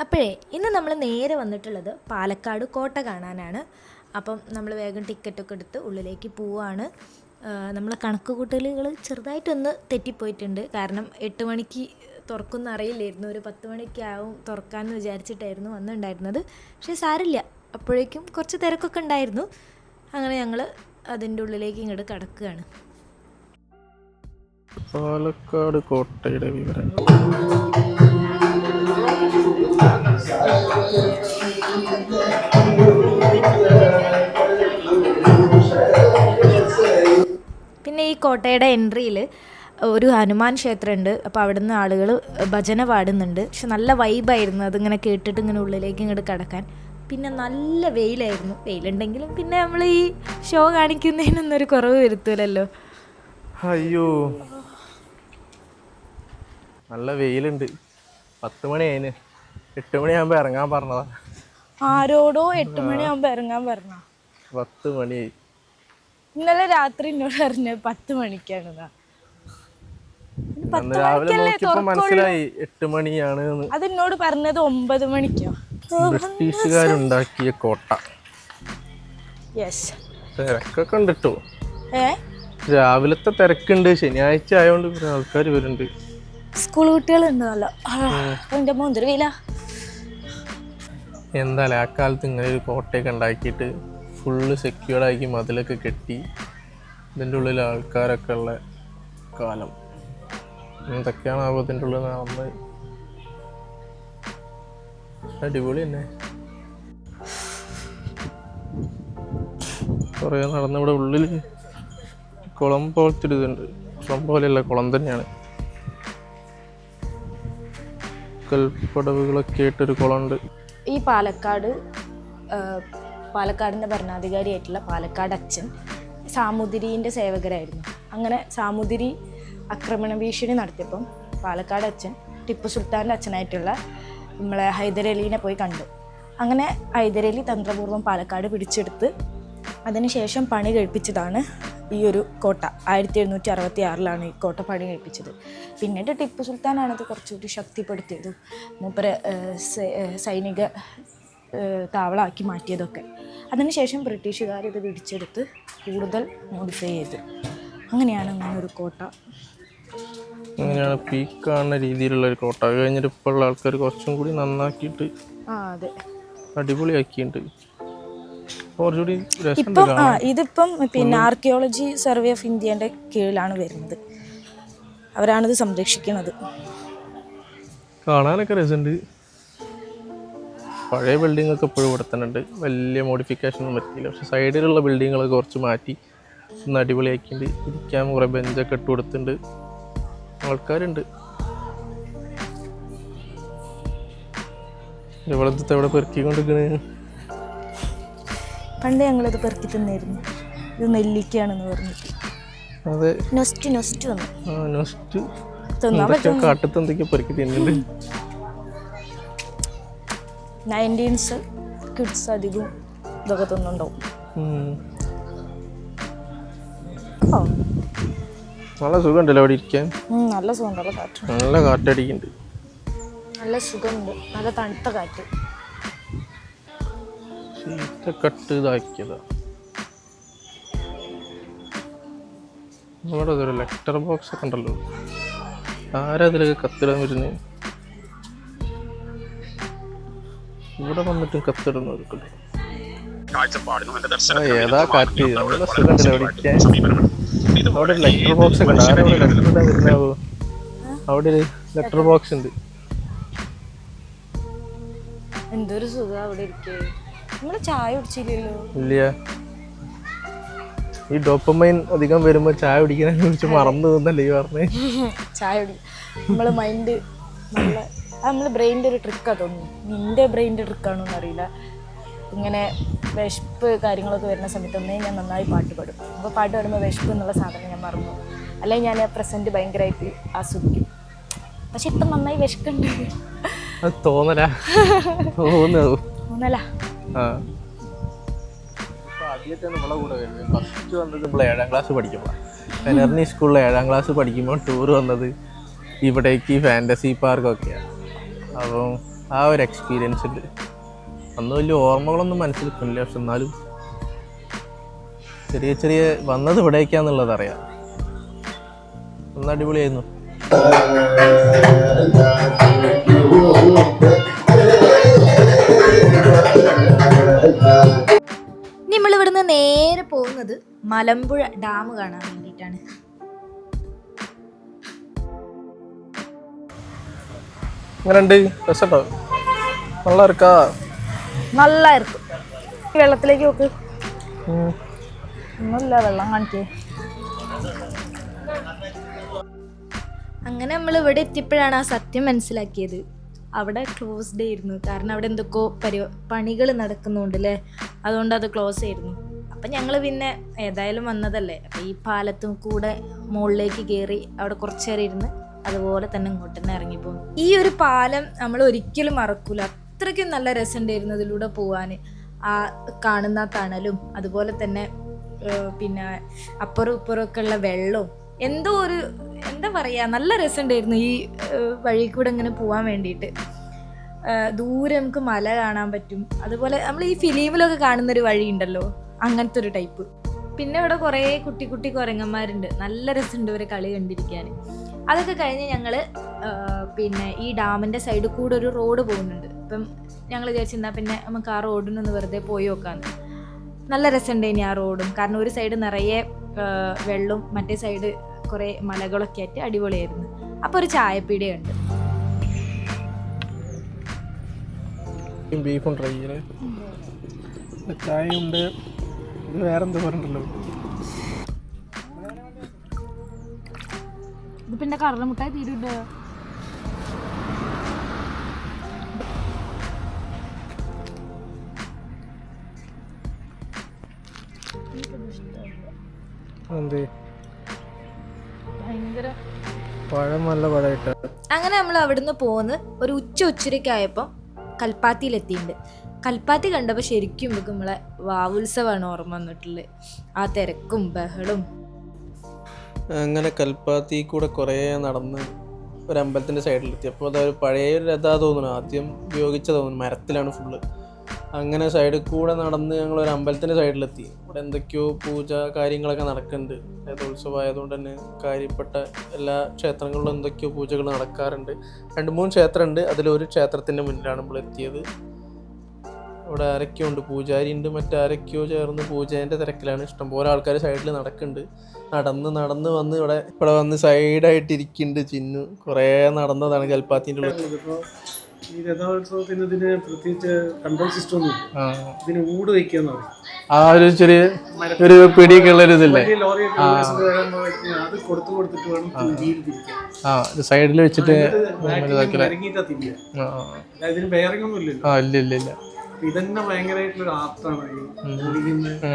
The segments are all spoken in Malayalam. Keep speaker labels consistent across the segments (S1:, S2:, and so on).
S1: അപ്പോഴേ ഇന്ന് നമ്മൾ നേരെ വന്നിട്ടുള്ളത് പാലക്കാട് കോട്ട കാണാനാണ്. അപ്പം നമ്മൾ വേഗം ടിക്കറ്റൊക്കെ എടുത്ത് ഉള്ളിലേക്ക് പോവാണ്. നമ്മൾ കണക്ക് കൂട്ടലുകൾ ചെറുതായിട്ടൊന്ന് തെറ്റിപ്പോയിട്ടുണ്ട്. കാരണം എട്ട് മണിക്ക് തുറക്കുന്ന അറിയില്ലായിരുന്നു. ഒരു പത്ത് മണിക്കാവും തുറക്കാമെന്ന് വിചാരിച്ചിട്ടായിരുന്നു വന്നിട്ടുണ്ടായിരുന്നത്. പക്ഷേ സാരില്ല. അപ്പോഴേക്കും കുറച്ച് തിരക്കൊക്കെ ഉണ്ടായിരുന്നു. അങ്ങനെ ഞങ്ങൾ അതിന്റെ ഉള്ളിലേക്ക് ഇങ്ങോട്ട് കടക്കുകയാണ്.
S2: പാലക്കാട് കോട്ടയുടെ വിവരം
S1: പിന്നെ ഈ കോട്ടയുടെ എൻട്രിയിൽ ഒരു ഹനുമാൻ ക്ഷേത്രമുണ്ട്. അപ്പോൾ അവിടുന്ന് ആളുകൾ ഭജന പാടുന്നുണ്ട്. പക്ഷെ നല്ല വൈബായിരുന്നു അതിങ്ങനെ കേട്ടിട്ട് ഇങ്ങനെ ഉള്ളിലേക്ക് ഇങ്ങോട്ട് കടക്കാൻ. പിന്നെ നല്ല വെയിലായിരുന്നു. വെയിലുണ്ടെങ്കിലും പിന്നെ നമ്മൾ ഈ ഷോ കാണിക്കുന്നതിനൊന്നും ഒരു കുറവ് വരുത്തൂലല്ലോ.
S2: അയ്യോ. നല്ല വെയിലുണ്ട്. പത്ത് മണി അതിന് എട്ട് മണിയാകുമ്പോ ഇറങ്ങാൻ പറഞ്ഞതാ.
S3: ആരോടോ എട്ട് മണിയാകുമ്പോ ഇറങ്ങാൻ പറഞ്ഞ
S2: പത്ത് മണി.
S3: ഇന്നലെ രാത്രി എന്നോട് അറിഞ്ഞ പത്ത് മണിക്കാണ്
S2: രാവിലെ നോക്കിയപ്പോ മനസ്സിലായി എട്ട് മണിയാണ്
S3: അത് എന്നോട് പറഞ്ഞത് ഒമ്പത് മണിക്കോ?
S2: ബ്രിട്ടീഷുകാരുണ്ടാക്കിയ കോട്ട.
S3: യെസ്
S2: തിരക്കൊക്കെ ഉണ്ട് കേട്ടോ
S3: ഏ?
S2: രാവിലത്തെ തിരക്കുണ്ട്. ശനിയാഴ്ച ആയതുകൊണ്ട് ആൾക്കാർ വരുന്നുണ്ട്.
S3: സ്കൂൾ കുട്ടികൾ കുട്ടികളുണ്ടല്ലോ എന്റെ മോന്തൊരു വെയില.
S2: എന്തായാലും ആ കാലത്ത് ഇങ്ങനെ ഒരു കോട്ടയൊക്കെ ഉണ്ടാക്കിയിട്ട് ഫുള്ള് സെക്യൂർഡാക്കി മതിലൊക്കെ കെട്ടി ഇതിന്റെ ഉള്ളിൽ ആൾക്കാരൊക്കെ ഉള്ള കാലം. എന്തൊക്കെയാണ് ഇതിന്റെ ഉള്ളിൽ നടന്നത് അടിപൊളി തന്നെ. കുറേ നടന്ന ഇവിടെ ഉള്ളിൽ കുളം പോലത്തെ ഇതുണ്ട്. കുളം പോലെയല്ല കുളം തന്നെയാണ്. കൽപ്പടവുകളൊക്കെ ആയിട്ടൊരു കുളമുണ്ട്.
S1: ഈ പാലക്കാട് പാലക്കാടിന്റെ ഭരണാധികാരിയായിട്ടുള്ള പാലക്കാട് അച്ഛൻ സാമുതിരീന്റെ സേവകരായിരുന്നു. അങ്ങനെ സാമുതിരി ആക്രമണ ഭീഷണി നടത്തിയപ്പം പാലക്കാട് അച്ഛൻ ടിപ്പു സുൽത്താന്റെ അച്ഛനായിട്ടുള്ള നമ്മളെ ഹൈദരലിനെ പോയി കണ്ടു. അങ്ങനെ ഹൈദരലി തന്ത്രപൂർവം പാലക്കാട് പിടിച്ചെടുത്ത് അതിനുശേഷം പണി കഴിപ്പിച്ചതാണ് ഈ ഒരു കോട്ട. ആയിരത്തി എഴുന്നൂറ്റി അറുപത്തി ആറിലാണ് ഈ കോട്ട പണി കഴിപ്പിച്ചത്. പിന്നീട് ടിപ്പു സുൽത്താനാണത് കുറച്ചുകൂടി ശക്തിപ്പെടുത്തിയത് മൂപ്പര് സൈനിക താവളമാക്കി മാറ്റിയതൊക്കെ. അതിനുശേഷം ബ്രിട്ടീഷുകാർ ഇത് പിടിച്ചെടുത്ത് കൂടുതൽ മോഡിഫൈ ചെയ്ത്. അങ്ങനെയാണ് അങ്ങനെ ഒരു കോട്ട.
S2: അങ്ങനെയാണ് പീക്ക് കാണുന്ന രീതിയിലുള്ള ഒരു കോട്ട. കഴിഞ്ഞിട്ട് ഇപ്പോൾ ഉള്ള ആൾക്കാർ കുറച്ചും കൂടി നന്നാക്കിയിട്ട്
S1: ആ അതെ.
S2: അടിപൊളിയാക്കിയിട്ടുണ്ട്.
S3: ഇപ്പം ആ ഇതിപ്പം പിന്നെ ആർക്കിയോളജി സർവേ ഓഫ് ഇന്ത്യന്റെ കീഴിലാണ് വരുന്നത്. അവരാണിത് സംരക്ഷിക്കുന്നത്.
S2: കാണാനൊക്കെ രസമുണ്ട്. പഴയ ബിൽഡിംഗ് ഒക്കെ ഇപ്പോഴും ഇവിടെ തന്നെ ഉണ്ട്. വലിയ മോഡിഫിക്കേഷൻ ഒന്നും പറ്റിയില്ല പക്ഷെ സൈഡിലുള്ള ബിൽഡിങ്ങുകളൊക്കെ കുറച്ച് മാറ്റി ഒന്ന് അടിപൊളിയാക്കിയിട്ടുണ്ട്. ഇരിക്കാൻ കുറേ ബെഞ്ചൊക്കെ ഇട്ട് കൊടുത്തിട്ടുണ്ട്. ആൾക്കാരുണ്ട്. ഇവിടെ എവിടെ പെറുക്കിക്കൊണ്ടിരിക്കണേ?
S3: പണ്ട് ഞങ്ങളിത് പെറുക്കി തിന്നായിരുന്നു. ഇത് നെല്ലിക്കയാണെന്ന് പറഞ്ഞിട്ട്
S2: അതെ.
S3: നൊസ്റ്റ് നൊസ്റ്റ് വന്നു.
S2: ആ നെക്സ്റ്റ്
S3: തിന്നാൻ
S2: എന്തൊക്കെ കാട്ടത്ത് എന്തൊക്കെയാ പെറുക്കി തിന്നുന്നുണ്ട്
S3: നയന്റീൻസ് കിഡ്സ് അധികം ഇതൊക്കെ തിന്നുണ്ടാവും
S2: നല്ല സുഖമുണ്ടല്ലോ അവിടെ ഇരിക്കാൻ?
S3: നല്ല സുഖം നല്ല കാറ്റ്.
S2: നല്ല കാറ്റടിക്കുന്നുണ്ട്.
S3: നല്ല സുഖമുണ്ട്. നല്ല തണുത്ത കാറ്റ്.
S2: സീറ്റൊക്കെ കട്ട് ഇതാക്കിയതാ. നമ്മുടെ ഒരു ലെറ്റർ ബോക്സ് ഒക്കെ ഉണ്ടല്ലോ. ആരാ ഇതിലേക്ക് കത്തിടാൻ വരുന്നത് ഇവിടെ വന്നിട്ടും കത്തിടുന്ന ആ, ഏതാ കാറ്റ്? അവിടെ ലെറ്റർ ബോക്സ് ഒക്കെ ഉണ്ട്. ആരാ അവിടെ ലെറ്റർ ഇടാൻ വരുന്നാവോ അവിടെ ഒരു ലെറ്റർ ബോക്സ് ഉണ്ട്.
S3: എന്തൊരു സുഖം അവിടെ ഇരിക്കേ. നമ്മൾ ചായ കുടിച്ചില്ലല്ലോ?
S2: ഇല്ല. ഈ ഡോപ്പമൈൻ അധികം വരുമ്പോ ചായ കുടിക്കാനെ കുറിച്ച് മറന്നു തന്നല്ലേ ഈ പറഞ്ഞേ?
S3: ചായ കുടി നമ്മൾ മൈൻഡ് നമ്മൾ നമ്മൾ ബ്രെയിന്റെ ഒരു ട്രിക്കാ തോന്നുന്നു. നിന്റെ ബ്രെയിന്റെ ട്രിക്കാണോന്ന് അറിയില്ല. ഇങ്ങനെ വിശപ്പ് കാര്യങ്ങളൊക്കെ വരുന്ന സമയത്ത് ഒന്നേ ഞാൻ നന്നായി പാട്ട് പാടും. അപ്പോൾ പാട്ട് പാടുമ്പോൾ വിശപ്പ് എന്നുള്ള സാധനം ഞാൻ മറന്നു. അല്ലെങ്കിൽ ഞാൻ ആ പ്രസന്റ് ഭയങ്കരമായിട്ട് ആസ്വദിക്കും. പക്ഷെ ഇപ്പം നന്നായി വിശക്കുന്നുണ്ട്.
S2: തോന്നലാ. തോന്നലാ. തോന്നുന്നു
S3: ഒന്നല്ല
S2: ആ ആദ്യമായിട്ടാണ് നമ്മളെ കൂടെ വരുന്നത്. ഫസ്റ്റ് വന്നത് നമ്മൾ ഏഴാം ക്ലാസ് പഠിക്കുമ്പോൾ എനർണി സ്കൂളിൽ ഏഴാം ക്ലാസ് പഠിക്കുമ്പോൾ ടൂർ വന്നത് ഇവിടേക്ക് ഫാന്റസി പാർക്കൊക്കെയാണ് അപ്പം ആ ഒരു എക്സ്പീരിയൻസ് ഉണ്ട് അന്ന് വലിയ ഓർമ്മകളൊന്നും മനസ്സിൽ നിൽക്കുന്നില്ല പക്ഷെ എന്നാലും ചെറിയ ചെറിയ വന്നത് ഇവിടേക്കാന്നുള്ളത് അറിയാം. ഒന്ന് അടിപൊളിയായിരുന്നു.
S1: പോകുന്നത് മലമ്പുഴ ഡാം കാണാൻ വേണ്ടിയിട്ടാണ്.
S2: നല്ല ഇറക്കാ
S3: വെള്ളത്തിലേക്ക് നോക്ക്. ഒന്നുമില്ല വെള്ളം കാണിക്കേ.
S1: അങ്ങനെ നമ്മൾ ഇവിടെ എത്തിയപ്പോഴാണ് ആ സത്യം മനസ്സിലാക്കിയത്. അവിടെ ക്ലോസ്ഡ് ആയിരുന്നു. കാരണം അവിടെ എന്തൊക്കെയോ പരി പണികൾ നടക്കുന്നുണ്ട് അല്ലേ? അതുകൊണ്ട് അത് ക്ലോസ് ആയിരുന്നു. അപ്പം ഞങ്ങൾ പിന്നെ ഏതായാലും വന്നതല്ലേ. അപ്പം ഈ പാലത്തും കൂടെ മുകളിലേക്ക് കയറി അവിടെ കുറച്ച് നേരം ഇരുന്ന് അതുപോലെ തന്നെ ഇങ്ങോട്ട് തന്നെ ഇറങ്ങിപ്പോകും ഈ ഒരു പാലം നമ്മൾ ഒരിക്കലും മറക്കൂല. അത്രയ്ക്കും നല്ല രസമുണ്ടായിരുന്നു ഇതിലൂടെ പോകാൻ ആ കാണുന്ന തണലും അതുപോലെ തന്നെ പിന്നെ അപ്പുറം ഇപ്പുറമൊക്കെ ഉള്ള വെള്ളവും എന്തോ ഒരു എന്താ പറയുക നല്ല രസമുണ്ടായിരുന്നു ഈ വഴി കൂടെ ഇങ്ങനെ പോകാൻ വേണ്ടിയിട്ട്. ദൂരെ നമുക്ക് മല കാണാൻ പറ്റും. അതുപോലെ നമ്മൾ ഈ ഫിലിമിലൊക്കെ കാണുന്നൊരു വഴി ഉണ്ടല്ലോ. അങ്ങനത്തെ ഒരു ടൈപ്പ്. പിന്നെ ഇവിടെ കുറേ കുട്ടി കുട്ടി കുരങ്ങന്മാരുണ്ട്. നല്ല രസമുണ്ട് ഇവരെ കളി കണ്ടിരിക്കാൻ. അതൊക്കെ കഴിഞ്ഞ് ഞങ്ങൾ പിന്നെ ഈ ഡാമിന്റെ സൈഡിൽ കൂടെ ഒരു റോഡ് പോകുന്നുണ്ട്. ഇപ്പം ഞങ്ങൾ വിചാരിച്ചിരുന്നാൽ പിന്നെ നമുക്ക് ആ റോഡിനൊന്ന് വെറുതെ പോയി നോക്കാമെന്ന് നല്ല രസമുണ്ട് ഇനി ആ റോഡും കാരണം ഒരു സൈഡ് നിറയെ വെള്ളം വെള്ളവും മറ്റേ സൈഡ് കുറേ മലകളൊക്കെ ആയിട്ട് അടിപൊളിയായിരുന്നു. അപ്പോൾ ഒരു ചായപ്പീടിയുണ്ട്
S2: ബീഫും ട്രൈ ചെയ്യണേ ചായ ഉണ്ട് ഇത് വേറെ എന്താ പറഞ്ഞിട്ടല്ലോ
S3: ഇത് പിന്നെ കടലമുട്ടായി തീരുണ്ട്.
S2: എന്ത്
S3: ഭയങ്കര
S2: പഴം നല്ല പഴമായിട്ട്
S1: അങ്ങനെ നമ്മൾ അവിടുന്ന് പോന്ന് ഒരു ഉച്ച ഉച്ചരയ്ക്കായപ്പം കൽപ്പാത്തിയിലെത്തിയിട്ടുണ്ട് കൽപ്പാത്തി കണ്ടപ്പോൾ ശരിക്കും നമുക്ക് നമ്മളെ വാവുത്സവമാണ് ഓർമ്മ വന്നിട്ടുള്ളത് ആ തിരക്കും ബഹളും.
S2: അങ്ങനെ കൽപ്പാത്തി കൂടെ കുറേ നടന്ന് ഒരു അമ്പലത്തിന്റെ സൈഡിലെത്തി. അപ്പോൾ അതൊരു പഴയ ഒരു രഥാ തോന്നുന്നു. ആദ്യം ഉപയോഗിച്ച തോന്നുന്നു. മരത്തിലാണ് ഫുള്ള്. അങ്ങനെ സൈഡിൽ കൂടെ നടന്ന് ഞങ്ങൾ ഒരു അമ്പലത്തിന്റെ സൈഡിലെത്തി. ഇവിടെ എന്തൊക്കെയോ പൂജ കാര്യങ്ങളൊക്കെ നടക്കുന്നുണ്ട്. രഥോത്സവം ആയതുകൊണ്ട് തന്നെ കാര്യപ്പെട്ട എല്ലാ ക്ഷേത്രങ്ങളിലും എന്തൊക്കെയോ പൂജകൾ നടക്കാറുണ്ട്. രണ്ട് മൂന്ന് ക്ഷേത്രമുണ്ട്. അതിലൊരു ക്ഷേത്രത്തിന്റെ മുന്നിലാണ് നമ്മൾ എത്തിയത് അവിടെ ആരൊക്കെയോ ഉണ്ട്. പൂജാരി ഉണ്ട് മറ്റാരൊക്കെയോ ചേർന്ന് പൂജേന്റെ തിരക്കിലാണ്. ഇഷ്ടംപോലെ ആൾക്കാർ സൈഡിൽ നടക്കുന്നുണ്ട്. നടന്ന് നടന്ന് വന്ന് ഇവിടെ ഇവിടെ വന്ന് സൈഡായിട്ട് ഇരിക്കുന്നുണ്ട് ചിന്നു. കുറേ നടന്നതാണ് കൽപ്പാത്തിന്റെ ഉള്ളിൽ.
S4: ഈ രഥോത്സവത്തിന് ഇതിന് പ്രത്യേകിച്ച് കൺട്രോൾ സിസ്റ്റം ഒന്നും. ഇതിന് ഊട് വയ്ക്കാന്ന് പറയും.
S2: ആ ഒരു ചെറിയ ഒരു പിടിയൊക്കെ ഉള്ള ഒരു ഇതില്ലേ
S4: അത് കൊടുത്തു കൊടുത്തിട്ട് വേണം
S2: ആ. സൈഡിൽ വെച്ചിട്ട് ഇല്ല ഇല്ല ഇല്ല.
S4: ഇതന്നെ ഭയങ്കരമായിട്ടുള്ള ആർട്ടാണ് ഈ വരുന്നത്.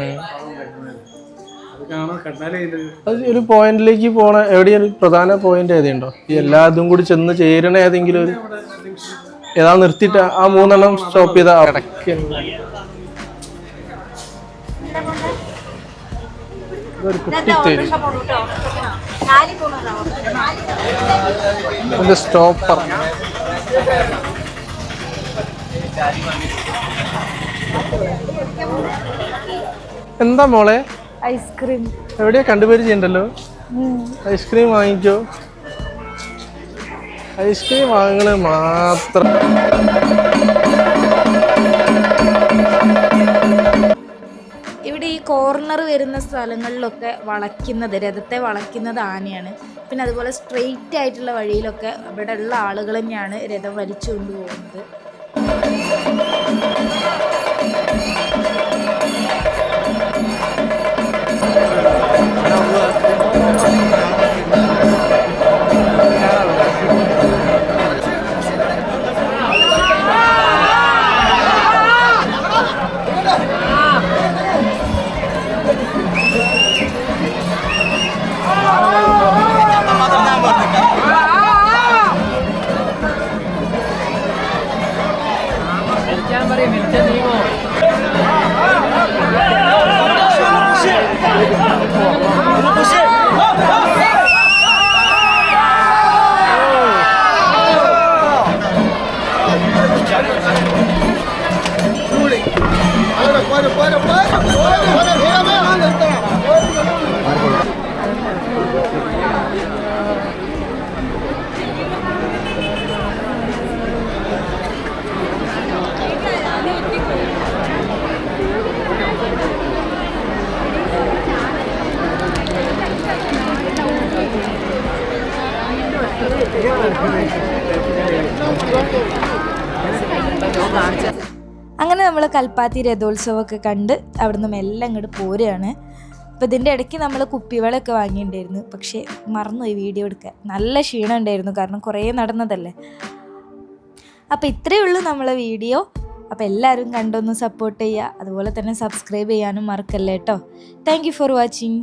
S4: അത് കാണാൻ കണ്ടാലേ ഇത്
S2: അത് ഒരു പോയിന്റിലേക്ക് പോണ എവിടെയും പ്രധാന പോയിന്റ് ഏതുണ്ടോ? ഈ എല്ലാ ഇതും കൂടി ചെന്ന് ചേരണ ഏതെങ്കിലും ഒരു ഏതാ നിർത്തിയിട്ട് ആ മൂന്നെണ്ണം സ്റ്റോപ്പ് ചെയ്ത അതിന്റെ സ്റ്റോപ്പർ എന്താ മോളെ?
S3: ഐസ്ക്രീം.
S2: എവിടെയാ കണ്ടുപരിചയുണ്ടല്ലോ ഐസ്ക്രീം വാങ്ങിക്കോ. ഐസ്ക്രീം വാങ്ങണ മാത്രം.
S1: ഇവിടെ ഈ കോർണർ വരുന്ന സ്ഥലങ്ങളിലൊക്കെ വളയ്ക്കുന്നത് രഥത്തെ വളയ്ക്കുന്നത് ആനയാണ്. പിന്നെ അതുപോലെ സ്ട്രെയിറ്റ് ആയിട്ടുള്ള വഴിയിലൊക്കെ അവിടെ ഉള്ള ആളുകൾ തന്നെയാണ് രഥം വലിച്ചു കൊണ്ടുപോകുന്നത് കൽപ്പാത്തി രഥോത്സവമൊക്കെ കണ്ട് അവിടുന്ന് എല്ലാം അങ്ങോട്ട് പോരുകയാണ് അപ്പോൾ ഇതിന്റെ ഇടയ്ക്ക് നമ്മൾ കുപ്പിവെള്ളമൊക്കെ വാങ്ങിയിട്ടുണ്ടായിരുന്നു. പക്ഷേ മറന്നുപോയി വീഡിയോ എടുക്കാൻ. നല്ല ക്ഷീണം ഉണ്ടായിരുന്നു. കാരണം കുറേ നടന്നതല്ലേ. അപ്പോൾ ഇത്രയേ ഉള്ളൂ നമ്മളെ വീഡിയോ. അപ്പോൾ എല്ലാവരും കണ്ടൊന്ന് സപ്പോർട്ട് ചെയ്യുക. അതുപോലെ തന്നെ സബ്സ്ക്രൈബ് ചെയ്യാനും മറക്കല്ലേ കേട്ടോ താങ്ക് ഫോർ വാച്ചിങ്